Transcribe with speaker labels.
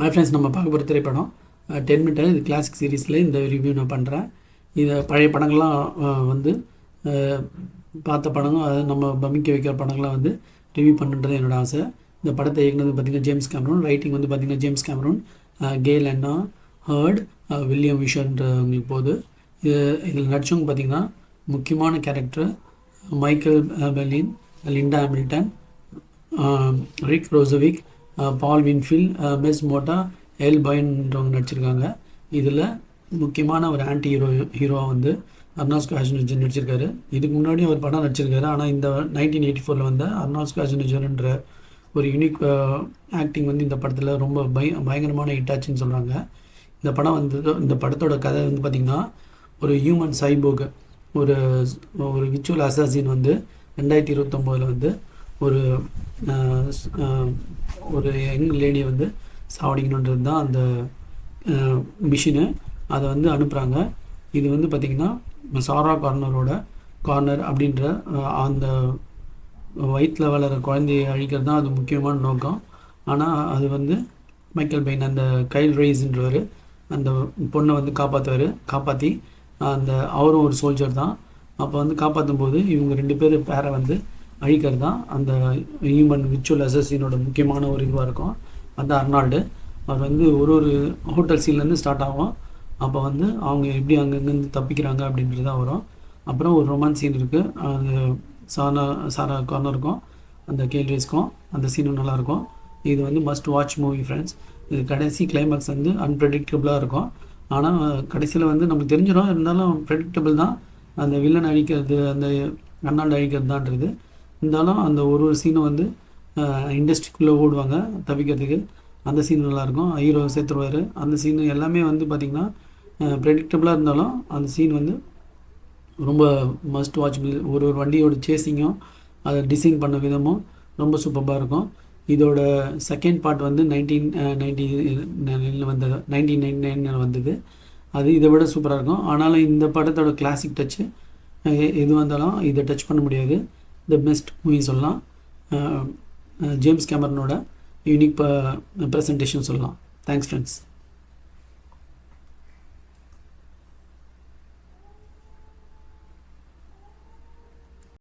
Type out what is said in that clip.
Speaker 1: My friends நம்ம பார்க்க போகிற திரைப்படம் டென் மினிட் இது கிளாசிக் சீரீஸில் இந்த ரிவ்யூ நான் பண்ணுறேன் இதை பழைய படங்கள்லாம் வந்து பார்த்த படங்கள் அது நம்ம பமிக்க வைக்கிற படங்கள்லாம் வந்து ரிவ்யூ பண்ணுன்றது என்னோட ஆசை. இந்த படத்தை இயக்குனது பார்த்திங்கன்னா ஜேம்ஸ் கேமரூன் ரைட்டிங் வந்து பார்த்திங்கன்னா James Cameron Gale Anne Hurd William விஷன்றவங்களுக்கு போது. இது இதில் நடிச்சவங்க பார்த்திங்கன்னா முக்கியமான character Michael Biehn Linda Hamilton Rick Rossovich Paul Winfield Bess Motta Earl பயன்றவங்க நடிச்சிருக்காங்க. இதில் முக்கியமான ஒரு ஆன்டி ஹீரோ ஹீரோவாக வந்து அர்னாஸ் காஷ்னிஜர் நடிச்சிருக்காரு. இதுக்கு முன்னாடி அவர் படம் நடிச்சிருக்காரு. ஆனால் இந்த நைன்டீன் எயிட்டி ஃபோரில் வந்த அர்னாஸ் காஷ்னிஜர்ன்ற ஒரு யூனிக் ஆக்டிங் வந்து இந்த படத்தில் ரொம்ப பய பயங்கரமான ஹிட் ஆச்சுன்னு சொல்கிறாங்க இந்த படம் வந்து இந்த படத்தோட கதை வந்து பார்த்திங்கன்னா ஒரு ஹியூமன் சைபோக் ஒரு ஒரு விச்சுவல் அசாசின் வந்து ரெண்டாயிரத்தி இருபத்தொம்போதில் வந்து ஒரு ஒரு யங் லேடியை வந்து சாவடிக்கணுன்றது தான் அந்த மிஷினு. அதை வந்து அனுப்புகிறாங்க இது வந்து பார்த்திங்கன்னா சாரா கார்னரோட கார்னர் அப்படின்ற அந்த வயிற்றில் வளர குழந்தையை அழிக்கிறது தான் அது முக்கியமான நோக்கம். ஆனால் அது வந்து மைக்கேல் பெயின் அந்த கைல் ரேஸ்ன்றவர் அந்த பொண்ணை வந்து காப்பாற்றுவார் காப்பாற்றி அந்த அவரும் ஒரு சோல்ஜர் தான். அப்போ வந்து காப்பாற்றும் போது இவங்க ரெண்டு பேர் பேரை வந்து அழிக்கிறது தான் அந்த ஹியூமன் விச்சுவல் அசஸினோட முக்கியமான ஒரு இதுவாக இருக்கும். அந்த அர்னால்டு. அவர் வந்து ஒரு ஒரு ஹோட்டல் சீன்லேருந்து ஸ்டார்ட் ஆகும். அப்போ வந்து அவங்க எப்படி அங்கங்கேருந்து தப்பிக்கிறாங்க அப்படின்றது தான் வரும். அப்புறம் ஒரு ரொமான்ஸ் சீன் இருக்குது அது சாரா சாரா கார்னருக்கும் அந்த கேள்விஸ்க்கும் அந்த சீனும் நல்லாயிருக்கும் இது வந்து மஸ்ட் வாட்ச் மூவி ஃப்ரெண்ட்ஸ் இது கடைசி கிளைமேக்ஸ் வந்து அன்பிரடிக்டபுளாக இருக்கும். ஆனால் கடைசியில் வந்து நமக்கு தெரிஞ்சிடும் இருந்தாலும் ப்ரெடிக்டபிள் தான். அந்த வில்லன் அழிக்கிறது அந்த அண்ணாண்டு அழிக்கிறது தான்றது இருந்தாலும் அந்த ஒரு ஒரு சீனும் வந்து இண்டஸ்ட்ரிக்குள்ளே ஓடுவாங்க தப்பிக்கிறதுக்கு அந்த சீன் நல்லாயிருக்கும். ஹீரோ சேர்த்துருவார். அந்த சீன் எல்லாமே வந்து பார்த்திங்கன்னா ப்ரெடிக்டபுளாக இருந்தாலும் அந்த சீன் வந்து ரொம்ப மஸ்ட் வாட்சபிள் ஒரு ஒரு வண்டியோட சேசிங்கும் அதை டிசைன் பண்ண விதமும் ரொம்ப சூப்பராக இருக்கும். இதோட செகண்ட் பார்ட் வந்து நைன்டீன் நைன்டி வந்தது நைன்டீன் நைன்டி நைனில் வந்தது. அது இதை விட சூப்பராக இருக்கும். ஆனாலும் இந்த படத்தோட கிளாசிக் டச்சு எது வந்தாலும் இதை டச் பண்ண முடியாது. த பெஸ்ட் மூவி சொல்லலாம். ஜேம்ஸ் கேமரனோட யூனிக் ப்ரெசன்டேஷன் சொல்லலாம். Thanks friends